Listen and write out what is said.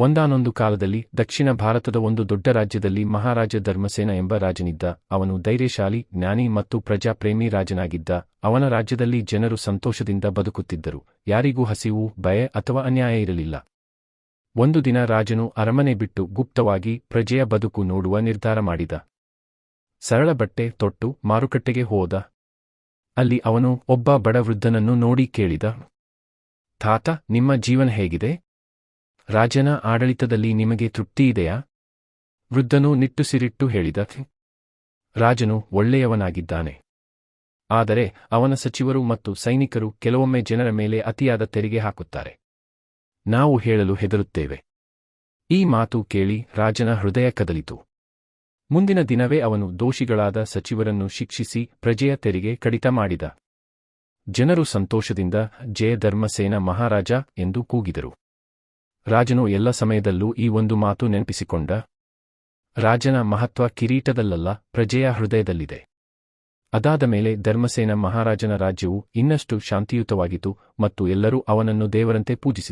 ಒಂದಾನೊಂದು ಕಾಲದಲ್ಲಿ ದಕ್ಷಿಣ ಭಾರತದ ಒಂದು ದೊಡ್ಡ ರಾಜ್ಯದಲ್ಲಿ ಮಹಾರಾಜ ಧರ್ಮಸೇನ ಎಂಬ ರಾಜನಿದ್ದ. ಅವನು ಧೈರ್ಯಶಾಲಿ, ಜ್ಞಾನಿ ಮತ್ತು ಪ್ರಜಾಪ್ರೇಮಿ ರಾಜನಾಗಿದ್ದ. ಅವನ ರಾಜ್ಯದಲ್ಲಿ ಜನರು ಸಂತೋಷದಿಂದ ಬದುಕುತ್ತಿದ್ದರು. ಯಾರಿಗೂ ಹಸಿವು, ಭಯ ಅಥವಾ ಅನ್ಯಾಯ ಇರಲಿಲ್ಲ. ಒಂದು ದಿನ ರಾಜನು ಅರಮನೆ ಬಿಟ್ಟು ಗುಪ್ತವಾಗಿ ಪ್ರಜೆಯ ಬದುಕು ನೋಡುವ ನಿರ್ಧಾರ ಮಾಡಿದ. ಸರಳ ಬಟ್ಟೆ, ತೊಟ್ಟು, ಮಾರುಕಟ್ಟೆಗೆ ಹೋದ. ಅಲ್ಲಿ ಅವನು ಒಬ್ಬ ಬಡ ವೃದ್ಧನನ್ನು ನೋಡಿ ಕೇಳಿದ. ತಾತ, ನಿಮ್ಮ ಜೀವನ ಹೇಗಿದೆ? ರಾಜನ ಆಡಳಿತದಲ್ಲಿ ನಿಮಗೆ ತೃಪ್ತಿಯಿದೆಯಾ ವೃದ್ಧನು ನಿಟ್ಟುಸಿರಿಟ್ಟು ಹೇಳಿದ ರಾಜನು ಒಳ್ಳೆಯವನಾಗಿದ್ದಾನೆ. ಆದರೆ ಅವನ ಸಚಿವರು ಮತ್ತು ಸೈನಿಕರು ಕೆಲವೊಮ್ಮೆ ಜನರ ಮೇಲೆ ಅತಿಯಾದ ತೆರಿಗೆ ಹಾಕುತ್ತಾರೆ. ನಾವು ಹೇಳಲು ಹೆದರುತ್ತೇವೆ. ಈ ಮಾತು ಕೇಳಿ ರಾಜನ ಹೃದಯ ಕದಲಿತು. ಮುಂದಿನ ದಿನವೇ ಅವನು ದೋಷಿಗಳಾದ ಸಚಿವರನ್ನು ಶಿಕ್ಷಿಸಿ ಪ್ರಜೆಯ ತೆರಿಗೆ ಕಡಿತ ಮಾಡಿದ. ಜನರು ಸಂತೋಷದಿಂದ ಜಯ ಧರ್ಮಸೇನ ಮಹಾರಾಜ ಎಂದು ಕೂಗಿದರು. ರಾಜನು ಎಲ್ಲ ಸಮಯದಲ್ಲೂ ಈ ಒಂದು ಮಾತು ನೆನಪಿಸಿಕೊಂಡ, ರಾಜನ ಮಹತ್ವ ಕಿರೀಟದಲ್ಲಲ್ಲ, ಪ್ರಜೆಯ ಹೃದಯದಲ್ಲಿದೆ. ಅದಾದ ಮೇಲೆ ಧರ್ಮಸೇನ ಮಹಾರಾಜನ ರಾಜ್ಯವು ಇನ್ನಷ್ಟು ಶಾಂತಿಯುತವಾಗಿತು ಮತ್ತು ಎಲ್ಲರೂ ಅವನನ್ನು ದೇವರಂತೆ ಪೂಜಿಸಿದರು.